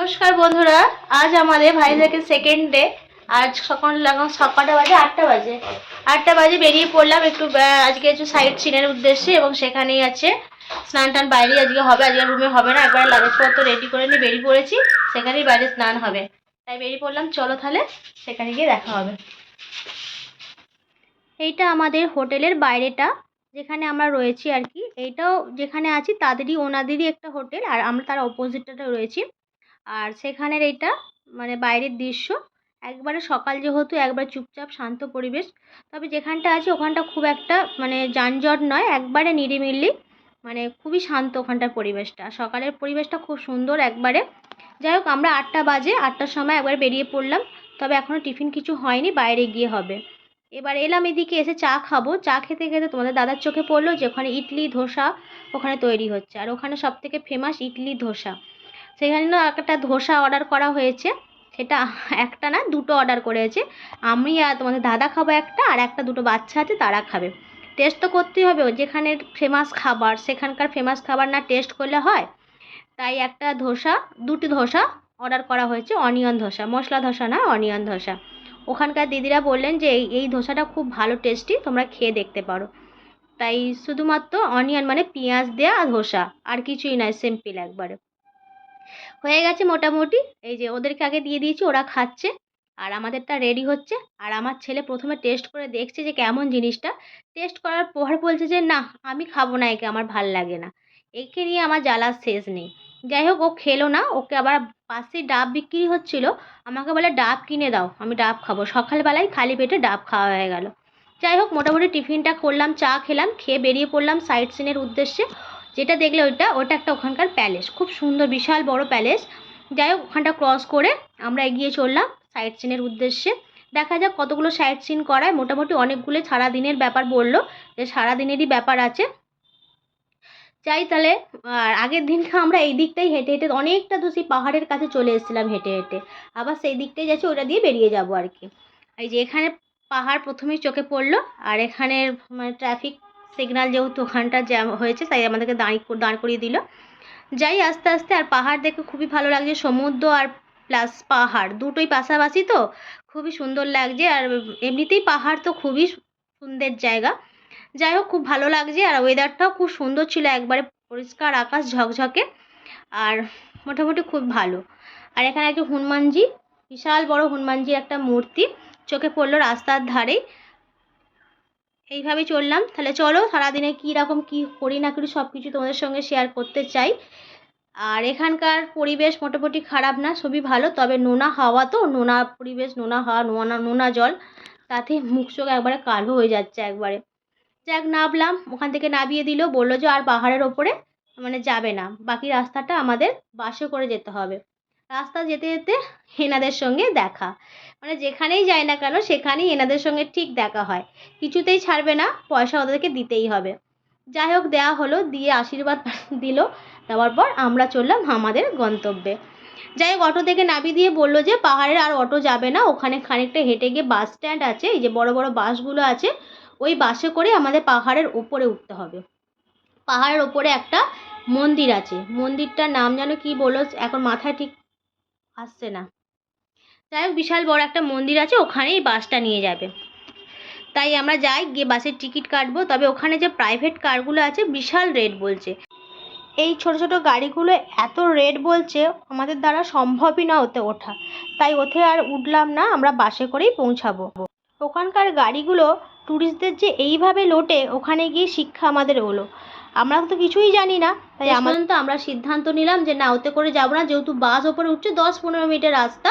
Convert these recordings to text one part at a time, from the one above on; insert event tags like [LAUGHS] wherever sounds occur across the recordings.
নমস্কার বন্ধুরা, আজ আমাদের ভাইজাকের সেকেন্ড ডে আজ সকাল এখন সকালটা বাজে, আটটা বাজে। আটটা বাজে বেরিয়ে পড়লাম একটু আজকে একটু সাইড সিনের উদ্দেশ্যে এবং সেখানেই আছে, স্নান টান বাইরে আজকে হবে, আজকে রুমে হবে না, একবার লাগেজপত্র রেডি করে নিয়ে বেরিয়ে পড়েছি, সেখানেই বাইরে স্নান হবে। তাই বেরিয়ে পড়লাম, চলো তাহলে সেখানে গিয়ে দেখা হবে। এইটা আমাদের হোটেলের বাইরেটা, যেখানে আমরা রয়েছি আর কি। এইটাও যেখানে আছি, তাদেরই, ওনাদেরই একটা হোটেল, আর আমরা তার অপোজিটটা রয়েছি। আর সেখানের এইটা মানে বাইরের দৃশ্য। একবারে সকাল যেহেতু, একবার চুপচাপ, শান্ত পরিবেশ। তবে যেখানটা আছে, ওখানটা খুব একটা মানে যানজট নয়, একবারে নিরিমিলি মানে খুবই শান্ত ওখানটার পরিবেশটা। সকালের পরিবেশটা খুব সুন্দর একবারে। যাই হোক, আমরা আটটা বাজে, আটটার সময় একবার বেরিয়ে পড়লাম। তবে এখনও টিফিন কিছু হয়নি, বাইরে গিয়ে হবে। এবার এলাম এদিকে, এসে চা খাব। চা খেতে খেতে তোমাদের দাদার চোখে পড়ল যে ওখানে ইডলি, ধোসা ওখানে তৈরি হচ্ছে। আর ওখানে সব থেকে ফেমাস ইডলি, ধোসা। সেখানে না একটা ধোসা অর্ডার করা হয়েছে। সেটা একটা না, দুটো অর্ডার করেছে। আমি আর তোমাদের দাদা খাব একটা, আর একটা দুটো বাচ্চা আছে, তারা খাবে। টেস্ট তো করতেই হবে যেখানের ফেমাস খাবার, সেখানকার ফেমাস খাবার না টেস্ট করলে হয়। তাই একটা ধোসা, দুটি ধোসা অর্ডার করা হয়েছে অনিয়ন ধোসা, মশলা ধোসা না অনিয়ন ধোসা। ওখানকার দিদিরা বললেন যে, এই এই ধোসাটা খুব ভালো টেস্টি তোমরা খেয়ে দেখতে পারো। তাই শুধুমাত্র অনিয়ন মানে পেঁয়াজ দেওয়া ধোসা, আর কিছুই নয় সিম্পল একবারে। হয়ে গেছে মোটামুটি। এই যে ওদেরকে আগে দিয়ে দিয়েছি, ওরা খাচ্ছে। আর আমাদেরটা রেডি হচ্ছে। আর আমার ছেলে প্রথমে টেস্ট করে দেখছে যে কেমন জিনিসটা। টেস্ট করার পর বলছে যে, না, আমি খাব না, একে আমার ভালো লাগে না। একে নিয়ে আমার জ্বালার শেষ নেই। যাই হোক, ও খেলো না। ওকে আবার পাশে ডাব বিক্রি হচ্ছিল। আমাকে বলে, ডাব কিনে দাও, আমি ডাব খাব। সকালবেলায় খালি পেটে ডাব খাওয়া হয়ে গেল। যাই হোক, মোটামুটি টিফিনটা করলাম, চা খেলাম, খেয়ে বেরিয়ে পড়লাম সাইট সিনের উদ্দেশ্যে। যেটা দেখলে ওইটা, ওটা একটা ওখানকার প্যালেস খুব সুন্দর, বিশাল বড় প্যালেস যাই হোক, ওখানটা ক্রস করে আমরা এগিয়ে চললাম সাইট সিনের উদ্দেশ্যে। দেখা যাক কতগুলো সাইট সিন করায়। মোটামুটি অনেকগুলো সারাদিনের ব্যাপার বলল যে সারাদিনেরই ব্যাপার আছে। যাই তাহলে, আর আগের দিনকে আমরা এই দিকটাই হেঁটে হেঁটে অনেকটা দূর সেই পাহাড়ের কাছে চলে এসেছিলাম হেঁটে হেঁটে। আবার সেই দিকটাই যাচ্ছি ওটা দিয়ে বেরিয়ে যাব আর কি। এই যে এখানে পাহাড় প্রথমেই চোখে পড়ল, আর এখানের মানে ট্রাফিক সিগনাল যেহেতু ওখানটা জ্যাম হয়েছে, তাই আমাদেরকে দাঁড়ি দাঁড় করিয়ে দিল। যাই আস্তে আস্তে আর পাহাড় দেখে খুবই ভালো লাগছে, সমুদ্র আর প্লাস পাহাড়, দুটোই পাশাপাশি তো খুবই সুন্দর লাগছে। আর এমনিতেই পাহাড় তো খুবই সুন্দর জায়গা। যাই হোক, খুব ভালো লাগছে আর ওয়েদারটাও খুব সুন্দর ছিল একবারে, পরিষ্কার আকাশ ঝকঝকে আর মোটামুটি খুব ভালো। আর এখানে একটা হনুমানজি, বিশাল বড় হনুমানজির একটা মূর্তি, চোখে পড়ল রাস্তার ধারেই। এইভাবে চললাম। তাহলে চলো, সারাদিনে কী রকম কী করি না করি সব কিছু তোমাদের সঙ্গে শেয়ার করতে চাই। আর এখানকার পরিবেশ মোটামুটি খারাপ না, সবই ভালো। তবে নোনা হাওয়া তো, নোনা পরিবেশ, নোনা হাওয়া, নোনা নোনা জল, তাতে মুখ চোখ একবারে কালো হয়ে যাচ্ছে একবারে। যাক, নামলাম, ওখান থেকে নামিয়ে দিল, বলল যে আর পাহাড়ের ওপরে মানে যাবে না। বাকি রাস্তাটা আমাদের বাসে করে যেতে হবে। রাস্তা যেতে যেতে এনাদের সঙ্গে দেখা। মানে যেখানেই যাই না কেন, সেখানেই এনাদের সঙ্গে ঠিক দেখা হয়। কিছুতেই ছাড়বে না, পয়সা ওদেরকে দিতেই হবে। যাই হোক দেওয়া হলো, দিয়ে আশীর্বাদ [LAUGHS] দিল। দেওয়ার পর আমরা চললাম আমাদের গন্তব্যে। যাই হোক, অটো থেকে নামিয়ে দিয়ে বলল যে, পাহাড়ের আর অটো যাবে না। ওখানে খানিকটা হেঁটে গিয়ে বাস স্ট্যান্ড আছে, এই যে বড় বড় বাসগুলো আছে, ওই বাসে করে আমাদের পাহাড়ের ওপরে উঠতে হবে। পাহাড়ের ওপরে একটা মন্দির আছে। মন্দিরটার নাম যেন কি বলল এখন মাথায় ঠিক আসছে না। যাই হোক, বিশাল বড় একটা মন্দির আছে, ওখানেই বাসটা নিয়ে যাবে। তাই আমরা যাই, গিয়ে বাসের টিকিট কাটবো। তবে ওখানে যে প্রাইভেট কারগুলো আছে, বিশাল রেট বলছে। এই ছোট ছোট গাড়িগুলো এত রেট বলছে, আমাদের দ্বারা সম্ভবই না ওতে ওঠা। তাই ওতে আর উঠলাম না, আমরা বাসে করেই পৌঁছাবো। ওখানকার গাড়িগুলো ট্যুরিস্টদের যে এইভাবে লোটে ওখানে গিয়ে শিক্ষা আমাদের হলো। আমরা তো কিছুই জানি না তাই আমাদের তো আমরা সিদ্ধান্ত নিলাম যে না ওতে করে যাব না যেহেতু বাস ওপরে উঠছে দশ পনেরো মিনিটের রাস্তা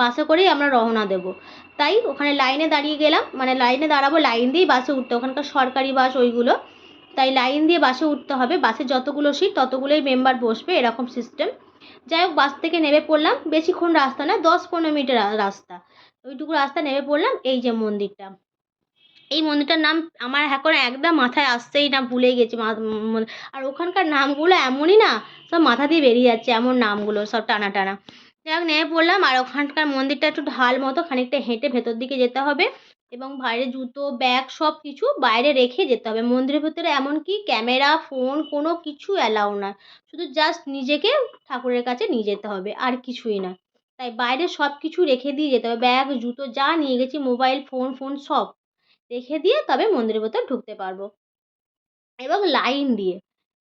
বাসে করেই আমরা রওনা দেবো। তাই ওখানে লাইনে দাঁড়িয়ে গেলাম মানে লাইনে দাঁড়াবো লাইন দিয়েই বাসে উঠতে ওখানকার সরকারি বাস ওইগুলো তাই লাইন দিয়ে বাসে উঠতে হবে। বাসে যতগুলো সিট ততগুলোই মেম্বার বসবে এরকম সিস্টেম যাই হোক, বাস থেকে নেমে পড়লাম। বেশিক্ষণ রাস্তা না, দশ পনেরো মিনিটের রাস্তা। ওইটুকু রাস্তা নেমে পড়লাম, এই যে মন্দিরটা। এই মন্দিরটার নাম আমার এখন একদম মাথায় আসছেই না, ভুলে গেছি আর ওখানকার নামগুলো এমনই না, সব মাথা দিয়ে বেরিয়ে যাচ্ছে এমন নামগুলো, সব টানা টানা। যাই হোক, নেমে পড়লাম, আর ওখানকার মন্দিরটা একটু ঢাল মতো, খানিকটা হেঁটে ভেতর দিকে যেতে হবে। এবং বাইরে জুতো ব্যাগ সব কিছু বাইরে রেখে যেতে হবে। মন্দিরের ভেতরে এমনকি ক্যামেরা ফোন কোনো কিছু অ্যালাউ না। শুধু জাস্ট নিজেকে ঠাকুরের কাছে নিয়ে যেতে হবে, আর কিছুই না। তাই বাইরে সব কিছু রেখে দিয়ে যেতে হবে। ব্যাগ জুতো যা নিয়ে গেছি মোবাইল ফোন ফোন সব রেখে দিয়ে তবে মন্দিরের ভেতর ঢুকতে পারব। এবং লাইন দিয়ে।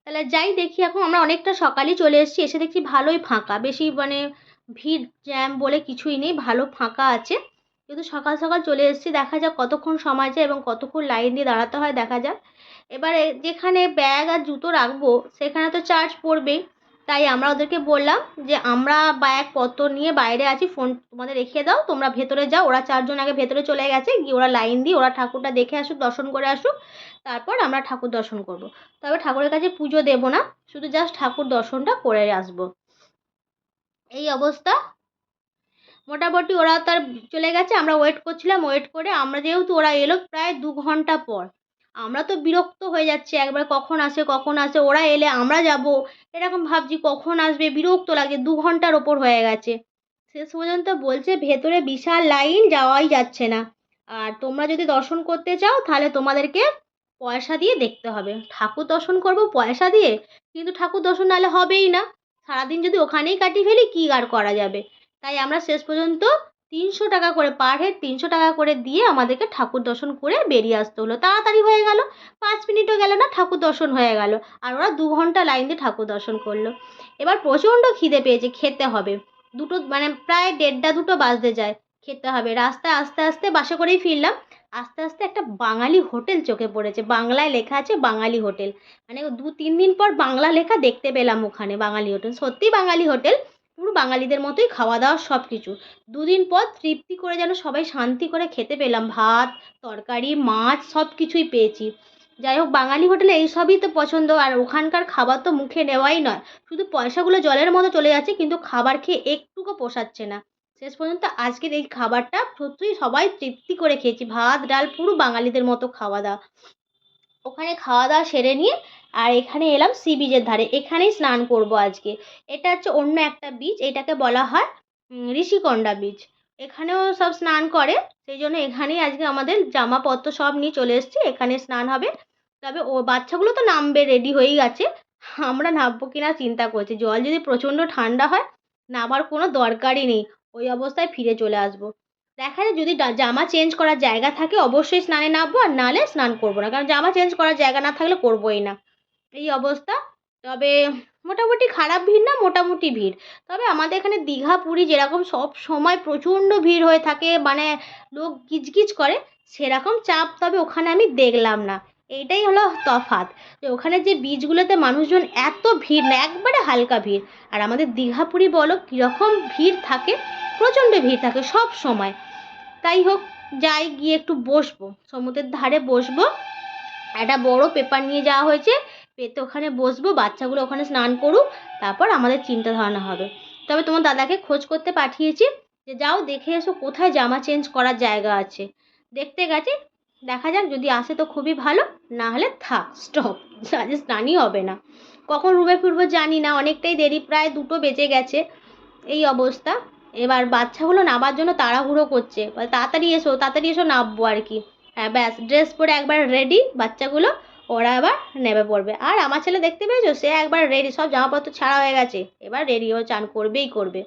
তাহলে যাই দেখি, এখন আমরা অনেকটা সকালই চলে এসেছি। এসে দেখছি ভালোই ফাঁকা। বেশি মানে ভিড় জ্যাম বলে কিছুই নেই। ভালো ফাঁকা আছে। কিন্তু সকাল সকাল চলে এসেছি। দেখা যাক কতক্ষণ সময় যায় এবং কতক্ষণ লাইন দিয়ে দাঁড়াতে হয়, দেখা যাক। এবারে যেখানে ব্যাগ আর জুতো রাখব, সেখানে তো চার্জ পড়বেই। তাই আমরা ওদেরকে বললাম যে, আমরা ব্যাগপত্র নিয়ে বাইরে আছি ফোন তোমাদের রেখে দাও, তোমরা ভেতরে যাও। ওরা চারজন আগে ভেতরে চলে গেছে, গিয়ে ওরা লাইন দিয়ে ওরা ঠাকুরটা দেখে আসুক, দর্শন করে আসুক। তারপর আমরা ঠাকুর দর্শন করব। তবে ঠাকুরের কাছে পুজো দেবো না, শুধু জাস্ট ঠাকুর দর্শনটা করে আসব। এই অবস্থা। মোটামুটি ওরা তার চলে গেছে, আমরা ওয়েট করছিলাম ওয়েট করে আমরা যেহেতু ওরা এলো প্রায় দু ঘণ্টা পর। আমরা তো বিরক্ত হয়ে যাচ্ছি, একবার কখন আসে কখন আসে, ওরা এলে আমরা যাব, এরকম ভাবছি কখন আসবে, বিরক্ত লাগে, দু ঘণ্টার ওপর হয়ে গেছে। শেষ পর্যন্ত বলছে, ভেতরে বিশাল লাইন, যাওয়াই যাচ্ছে না। আর তোমরা যদি দর্শন করতে চাও, তাহলে তোমাদেরকে পয়সা দিয়ে দেখতে হবে। ঠাকুর দর্শন করব পয়সা দিয়ে? কিন্তু ঠাকুর দর্শন নাহলে হবেই না। সারাদিন যদি ওখানেই কাটিয়ে ফেলি, কী আর করা যাবে? তাই আমরা শেষ পর্যন্ত তিনশো টাকা করে পার হেড তিনশো টাকা করে দিয়ে আমাদেরকে ঠাকুর দর্শন করে বেরিয়ে আসতে হলো। তাড়াতাড়ি হয়ে গেল। পাঁচ মিনিটও গেল না, ঠাকুর দর্শন হয়ে গেল। আর ওরা দু ঘণ্টা লাইন দিয়ে ঠাকুর দর্শন করল। এবার প্রচণ্ড খিদে পেয়েছে, খেতে হবে। দুটো মানে প্রায় দেড়টা দুটো বাজতে যায়, খেতে হবে। রাস্তায় আস্তে আস্তে বাসে করেই ফিরলাম। আস্তে আস্তে একটা বাঙালি হোটেল চোখে পড়েছে। বাংলায় লেখা আছে বাঙালি হোটেল। মানে দু তিন দিন পর বাংলা লেখা দেখতে পেলাম ওখানে, বাঙালি হোটেল। সত্যি বাঙালি হোটেল। পুরো বাঙালিদের মতোই খাওয়া দাওয়া সব কিছু দুদিন পর তৃপ্তি করে যেন সবাই শান্তি করে খেতে পেলাম। ভাত, তরকারি, মাছ সব কিছুই পেয়েছি। যাই হোক, বাঙালি হোটেলে এই সবই তো পছন্দ। আর ওখানকার খাবার তো মুখে নেওয়াই নয়। শুধু পয়সাগুলো জলের মতো চলে যাচ্ছে, কিন্তু খাবার খেয়ে একটুকু পোষাচ্ছে না। শেষ পর্যন্ত আজকের এই খাবারটা সত্যিই সবাই তৃপ্তি করে খেয়েছি। ভাত, ডাল, পুরো বাঙালিদের মতো খাওয়া দাওয়া। ওখানে খাওয়া দাওয়া সেরে নিয়ে আর এখানে এলাম সি বিচের ধারে। এখানেই স্নান করব আজকে। এটা হচ্ছে অন্য একটা বিচ এটাকে বলা হয় ঋষিকন্ডা বিচ এখানেও সব স্নান করে, সেই জন্য এখানেই আজকে আমাদের জামাপত্র সব নিয়ে চলে এসেছি। এখানে স্নান হবে। তবে ও বাচ্চাগুলো তো নামবে রেডি হয়েই গেছে। আমরা নামবো কি না চিন্তা করছি। জল যদি প্রচণ্ড ঠান্ডা হয়, নামার কোনো দরকারই নেই। ওই অবস্থায় ফিরে চলে আসব। দেখা যায় যদি জামা চেঞ্জ করার জায়গা থাকে, অবশ্যই স্নানে নামবো। আর নাহলে স্নান করব না। কারণ জামা চেঞ্জ করার জায়গা না থাকলে করবোই না। এই অবস্থা। তবে মোটামুটি খারাপ ভিড় না, মোটামুটি ভিড়। তবে আমাদের এখানে দীঘা, পুরী যেরকম সব সময় প্রচণ্ড ভিড় হয়ে থাকে মানে লোক গিজগিজ করে, সেরকম চাপ তবে ওখানে আমি দেখলাম না। এইটাই হলো তফাৎ। যে ওখানে যে বিচগুলোতে মানুষজন এত ভিড় না, একবারে হালকা ভিড়। আর আমাদের দীঘা, পুরী বলো, কীরকম ভিড় থাকে, প্রচণ্ড ভিড় থাকে সব সময়। তাই হোক, যাই গিয়ে একটু বসবো। সমুদ্রের ধারে বসবো। একটা বড় পেপার নিয়ে যাওয়া হয়েছে। পেতে ওখানে বসবো, বাচ্চাগুলো ওখানে স্নান করুক, তারপর আমাদের চিন্তা ধারণা হবে। তবে তোমার দাদাকে খোঁজ করতে পাঠিয়েছি যে যাও দেখে এসো কোথায় জামা চেঞ্জ করার জায়গা আছে। দেখতে গেছে, দেখা যাক যদি আসে তো খুবই ভালো, না হলে থাক স্টপ আজকে স্নানই হবে না। কখন রুমে ফিরবো জানি না, অনেকটাই দেরি, প্রায় দুটো বেজে গেছে এই অবস্থা। এবার বাচ্চাগুলো নামার জন্য তাড়াহুড়ো করছে তাড়াতাড়ি এসো তাড়াতাড়ি এসো, নামবো আর কি। হ্যাঁ ব্যাস ড্রেস পরে একবার রেডি বাচ্চাগুলো ওরা আবার নেমে পড়বে। আর আমার ছেলে দেখতে পেয়েছ? সে একবার রেডি সব জামাপত্র ছাড়া হয়ে গেছে। এবার রেডি চান করবেই করবে।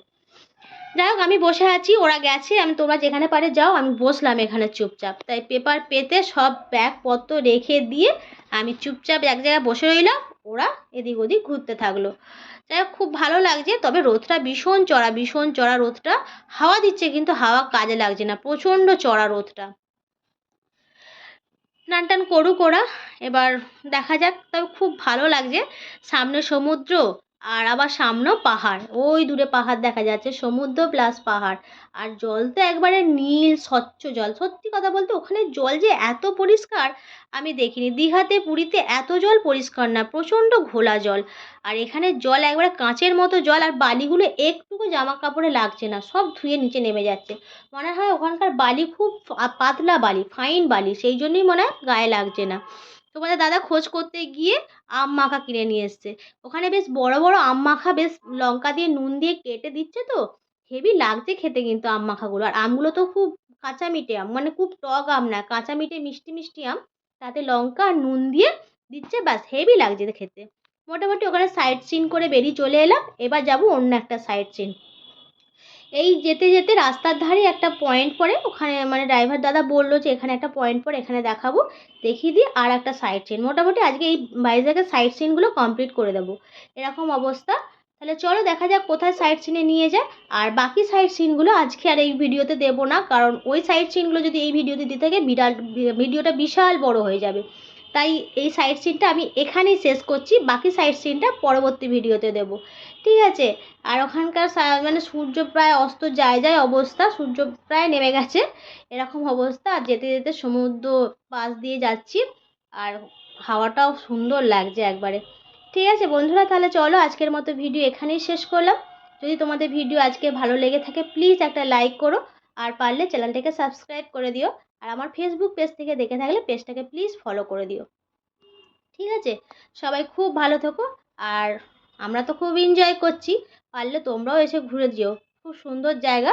যাই হোক, আমি বসে আছি, ওরা গেছে। আমি তোমরা যেখানে পারে যাও, আমি বসলাম এখানে চুপচাপ। তাই পেপার পেতে সব ব্যাগপত্র রেখে দিয়ে আমি চুপচাপ এক জায়গায় বসে রইলাম। ওরা এদিক ওদিক ঘুরতে থাকল। যাই হোক, খুব ভালো লাগছে, তবে রোদটা ভীষণ চড়া ভীষণ চড়া রোদটা। হাওয়া দিচ্ছে, কিন্তু হাওয়া কাজে লাগছে না। প্রচণ্ড চড়া রোদটা। স্নান টান করুক ওরা। এবার দেখা যাক তবে খুব ভালো লাগছে। সামনে সমুদ্র। আর আবার সামনেও পাহাড়। ওই দূরে পাহাড় দেখা যাচ্ছে, সমুদ্র প্লাস পাহাড়। আর জল তো একবারে নীল, স্বচ্ছ জল। সত্যি কথা বলতে ওখানে জল যে এত পরিষ্কার, আমি দেখিনি। দীঘাতে, পুরীতে এত জল পরিষ্কার না, প্রচণ্ড ঘোলা জল। আর এখানে জল একবারে কাঁচের মতো জল, আর বালিগুলো একটুকু জামা কাপড়ে লাগছে না, সব ধুয়ে নিচে নেমে যাচ্ছে। মনে হয় ওখানকার বালি খুব পাতলা বালি ফাইন বালি, সেই জন্যই মনে হয় গায়ে লাগছে না। তোমাদের দাদা খোঁজ করতে গিয়ে আম মাখা কিনে নিয়ে এসছে। ওখানে বেশ বড় বড় আম মাখা, বেশ লঙ্কা দিয়ে নুন দিয়ে কেটে দিচ্ছে তো। হেভি লাগছে খেতে কিন্তু আম মাখাগুলো। আর আমগুলো তো খুব কাঁচা মিঠে আম মানে খুব টক আম না কাঁচা মিঠে মিষ্টি মিষ্টি আম। তাতে লঙ্কা আর নুন দিয়ে দিচ্ছে, ব্যাস হেভি লাগছে খেতে। মোটামুটি ওখানে সাইট সিন করে বেরিয়ে চলে এলাম। এবার যাব অন্য একটা সাইট সিন এই যেতে যেতে রাস্তার ধারে একটা পয়েন্ট পড়ে। ওখানে মানে ড্রাইভার দাদা বলল যে, এখানে একটা পয়েন্ট পড়ে, এখানে দেখাবো। দেখিয়ে দিয়ে আর একটা সাইট সিন মোটামুটি আজকে এই ভাইজ্যাগের সাইট সিনগুলো কমপ্লিট করে দেবো। এরকম অবস্থা। তাহলে চলো দেখা যাক কোথায় সাইট সিনে নিয়ে যায়। আর বাকি সাইট সিনগুলো আজকে আর এই ভিডিওতে দেবো না। কারণ ওই সাইট সিনগুলো যদি এই ভিডিওতে দিতে থাকে, বিরাট ভিডিওটা বিশাল বড় হয়ে যাবে। তাই এই সাইট সিনটা আমি এখানেই শেষ করছি। বাকি সাইট সিনটা পরবর্তী ভিডিওতে দেব। ঠিক আছে। আর ওখানকার মানে সূর্য প্রায় অস্ত যায় যায় অবস্থা, সূর্য প্রায় নেমে গেছে, এরকম অবস্থা। আর যেতে যেতে সমুদ্র পাশ দিয়ে যাচ্ছি, আর হাওয়াটাও সুন্দর লাগছে একবারে। ঠিক আছে বন্ধুরা, তাহলে চলো আজকের মতো ভিডিও এখানেই শেষ করলাম। যদি তোমাদের ভিডিও আজকে ভালো লেগে থাকে প্লিজ একটা লাইক করো। আর পারলে চ্যানেলটাকে সাবস্ক্রাইব করে দিও। আর আমার ফেসবুক পেজ থেকে দেখে থাকলে পেজটাকে প্লিজ ফলো করে দিও। ঠিক আছে? সবাই খুব ভালো থেকো। আর আমরা তো খুব এনজয় করছি। পারলে তোমরাও এসে ঘুরে যেও। খুব সুন্দর জায়গা।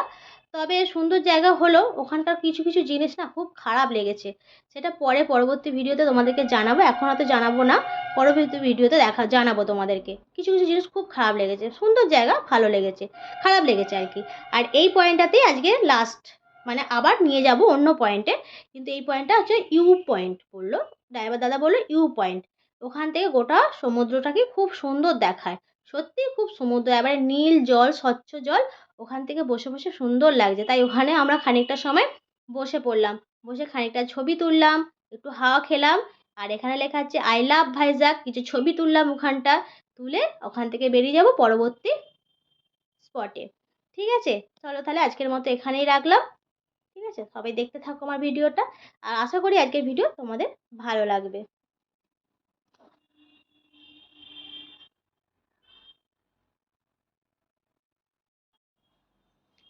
তবে সুন্দর জায়গা হলো ওখানকার কিছু কিছু জিনিস না খুব খারাপ লেগেছে। সেটা পরে পরবর্তী ভিডিওতে তোমাদেরকে জানাব। এখন হয়তো জানাব না। পরবর্তী ভিডিওতে দেখা, জানাব তোমাদেরকে। কিছু কিছু জিনিস খুব খারাপ লেগেছে। সুন্দর জায়গা, ভালো লেগেছে। খারাপ লেগেছে আর কি আর এই পয়েন্টটাতেই আজকে লাস্ট মানে আবার নিয়ে যাব অন্য পয়েন্টে কিন্তু এই পয়েন্টটা হচ্ছে ইউ পয়েন্ট বলল। ড্রাইভার দাদা বলল ইউ পয়েন্ট ওখান থেকে গোটা সমুদ্রটাকে খুব সুন্দর দেখায়। সত্যিই খুব সমুদ্র, এবারে নীল জল, স্বচ্ছ জল, ওখান থেকে বসে বসে সুন্দর লাগছে। তাই ওখানে আমরা খানিকটা সময় বসে পড়লাম। বসে খানিকটা ছবি তুললাম, একটু হাওয়া খেলাম, আর এখানে লেখা আছে, আই লাভ ভাইজাগ কিছু ছবি তুললাম ওখানটা, তুলে ওখান থেকে বেরিয়ে যাব পরবর্তী স্পটে। ঠিক আছে? চলো তাহলে আজকের মতো এখানেই রাখলাম। ঠিক আছে? সবাই দেখতে থাকো আমার ভিডিওটা। আর আশা করি আজকের ভিডিও তোমাদের ভালো লাগবে।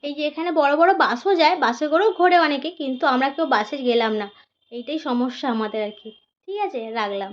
এই যে এখানে বড় বড় বাসও যায়, বাসে করেও ঘোরে অনেকে, কিন্তু আমরা কেউ বাসে গেলাম না। এইটাই সমস্যা আমাদের আর কি। ঠিক আছে, রাখলাম।